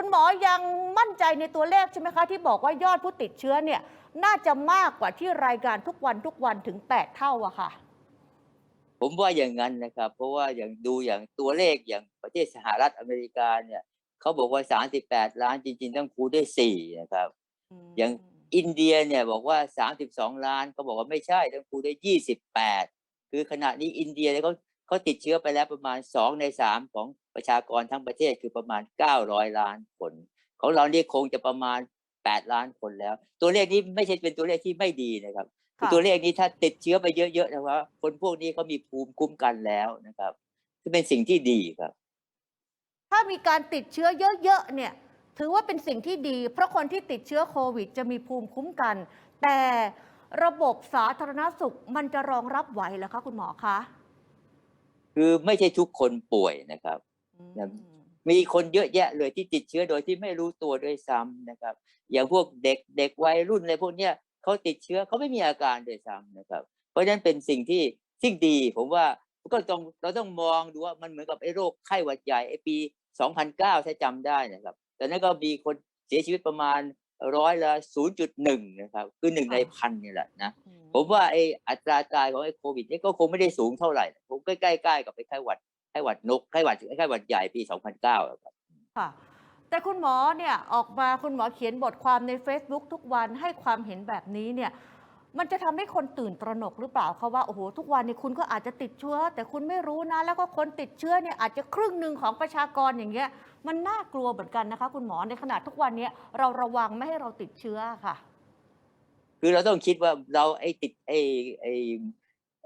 คุณหมอยังมั่นใจในตัวเลขใช่ไหมคะ ที่บอกว่ายอดผู้ติดเชื้อเนี่ยน่าจะมากกว่าที่รายการทุกวันทุกวันถึง 8 เท่าอะค่ะ ผมว่าอย่างนั้นนะครับ เพราะว่าอย่างดูอย่างตัวเลขอย่างประเทศสหรัฐอเมริกาเนี่ยเขาบอกว่า 38 ล้านจริง ๆ ต้องคูณด้วย4นะครับอย่างอินเดียเนี่ยบอกว่า 32 ล้านเขาบอกว่าไม่ใช่ต้องคูณด้วย28 คือขณะนี้อินเดียเนี่ยเขา เขาติดเชื้อไปแล้วประมาณ 2 ใน 3 ของประชากรทั้งประเทศคือประมาณ 900 ล้านคน ของเราเนี่ยคงจะประมาณ 8 ล้านคนแล้ว ตัวเลขนี้ไม่ใช่เป็นตัวเลขที่ไม่ดีนะครับคือค่ะตัวเลขนี้ถ้าติดเชื้อไปเยอะๆนะครับคนพวกนี้เขามีภูมิคุ้มกันแล้วนะครับซึ่งเป็นสิ่งที่ดีครับ ถ้ามีการติดเชื้อเยอะๆเนี่ย ถือว่าเป็นสิ่งที่ดี เพราะคนที่ติดเชื้อโควิด จะมีภูมิคุ้มกัน แต่ระบบสาธารณสุขมันจะรองรับไหวเหรอคะคุณหมอคะ คือไม่ใช่ทุกคนป่วยนะครับอืมครับมีคนเยอะแยะเลยที่ติดเชื้อโดยที่ไม่รู้ตัวด้วยซ้ำนะครับ อย่างพวกเด็กเด็กวัยรุ่นอะไรพวกเนี้ยเขาติดเชื้อเขาไม่มีอาการด้วยซ้ำนะครับ เพราะฉะนั้นเป็นสิ่งที่สิ่งดี ผมว่าก็ต้องเราต้องมองดูว่ามันเหมือนกับไอ้โรคไข้หวัดใหญ่ไอ้ปี 2009 ถ้าจำได้นะครับแต่นั้นก็มีคนเสียชีวิตประมาณร้อยละ 0.1 นะครับ คือหนึ่งในพันนี่แหละนะอืม ผมว่าไอ้อัตราตายของไอ้โควิดนี่ก็คงไม่ได้สูงเท่าไหร่ผมใกล้ๆกับไอไข้หวัดไข้หวัดนกไข้หวัดไข้หวัดใหญ่ปี 2009ครับค่ะแต่คุณหมอเนี่ยออกมาคุณหมอเขียนบทความใน Facebook ทุกวันให้ความเห็นแบบนี้เนี่ยมันจะทำให้คนตื่นตระหนกหรือเปล่าคะว่าโอ้โหทุกวันนี้คุณก็อาจจะติดเชื้อ แต่คุณไม่รู้นะ แล้วก็คนติดเชื้อเนี่ยอาจจะครึ่งหนึ่งของประชากรอย่างเงี้ย มันน่ากลัวเหมือนกันนะคะ คุณหมอในขณะทุกวันนี้เราระวังไม่ให้เราติดเชื้อค่ะ คือเราต้องคิดว่าเราไอ้ติดไอ้ไอ้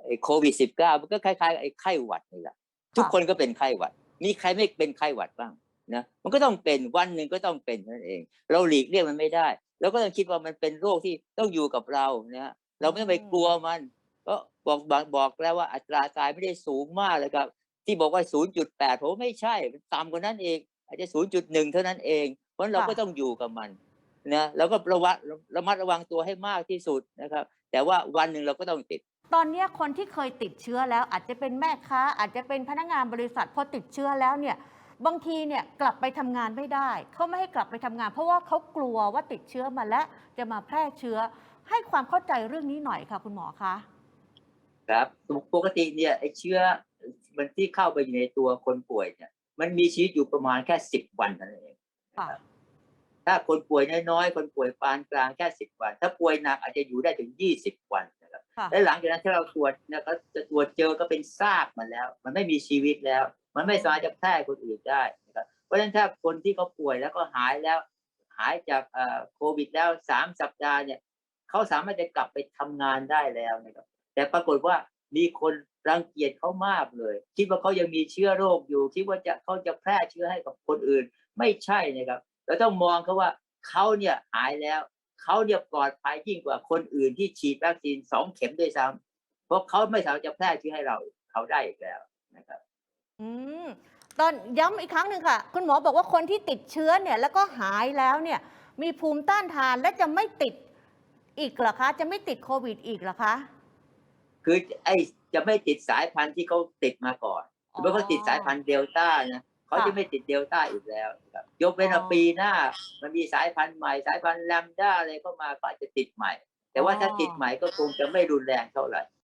ไอ้โควิด -19 มันก็คล้ายๆไอ้ไข้หวัดนี่แหละทุกคนก็เป็นไข้หวัด มีใครไม่เป็นไข้หวัดบ้างนะมันก็ต้องเป็นวันหนึ่งก็ต้องเป็นนั่นเอง เราหลีกเลี่ยงมันไม่ได้เราก็ต้องคิดว่ามันเป็นโรคที่ต้องอยู่กับเรานะฮะเราไม่ต้องไปกลัวมันก็บอกบอกบอกแล้วว่าอัตราตายไม่ได้สูงมากเลยครับ ที่บอกว่า 0.8ผมว่าไม่ใช่มันต่ำกว่านั้นเอง อาจจะ 0.1 เท่านั้นเอง เพราะฉะนั้นเราค่ะก็ต้องอยู่กับมัน นะเราก็ระวัดระมัดระวังตัวให้มากที่สุดนะครับ แต่ว่าวันหนึ่งเราก็ต้องติด ตอนเนี้ยคนที่เคยติดเชื้อแล้วอาจจะเป็นแม่ค้า อาจจะเป็นพนักงานบริษัทพอติดเชื้อแล้วเนี่ยบางทีเนี่ยกลับไปทำงานไม่ได้ เขาไม่ให้กลับไปทำงาน เพราะว่าเขากลัวว่าติดเชื้อมาและจะมาแพร่เชื้อให้ความเข้าใจเรื่องนี้หน่อยค่ะ คุณหมอคะครับปกติเนี่ยไอ้เชื้อมันที่เข้าไปอยู่ในตัวคนป่วยเนี่ย มันมีชีวิตอยู่ประมาณแค่สิบวันเท่านั้นเองค่ะ ถ้าคนป่วยน้อยๆ คนป่วยปานกลางแค่สิบวัน ถ้าป่วยหนักอาจจะอยู่ได้ถึงยี่สิบวันนะครับค่ะและหลังจากนั้นถ้าเราตรวจเนี่ยก็จะตรวจเจอก็เป็นซากมันแล้ว มันไม่มีชีวิตแล้ว มันไม่สามารถจะแพร่คนอื่นได้นะครับเพราะฉะนั้นถ้าคนที่เขาป่วยแล้วก็หายแล้ว หายจากเอ่อโควิดแล้วสามสัปดาห์เนี่ยเขาสามารถจะกลับไปทำงานได้แล้วนะครับ แต่ปรากฏว่ามีคนรังเกียจเขามากเลย คิดว่าเขายังมีเชื้อโรคอยู่คิดว่าจะเขาจะแพร่เชื้อให้กับคนอื่น ไม่ใช่นะครับ เราต้องมองเขาว่าเขาเนี่ยหายแล้วเขาเนี่ยปลอดภัยยิ่งกว่าคนอื่นที่ฉีดวัคซีนสองเข็มด้วยซ้ำเพราะเขาไม่สามารถจะแพร่เชื้อให้เราเขาได้อีกแล้วนะครับ อืมตอนย้ำอีกครั้งหนึ่งค่ะ คุณหมอบอกว่าคนที่ติดเชื้อเนี่ย แล้วก็หายแล้วเนี่ย มีภูมิต้านทานและจะไม่ติดอีกเหรอคะ จะไม่ติดโควิดอีกเหรอคะ คือไอ้จะไม่ติดสายพันธุ์ที่เขาติดมาก่อนสมมติเขาติดสายพันธุ์เดลต้านะ เขาจะไม่ติดเดลต้าอีกแล้วนะครับยกเว้นว่าอ๋อปีหน้า มันมีสายพันธุ์ใหม่สายพันธุ์แลมด้าอะไรเข้ามาก็อาจจะติดใหม่ แต่ว่าถ้าอ๋อติดใหม่ก็คงจะไม่รุนแรงเท่าไหร่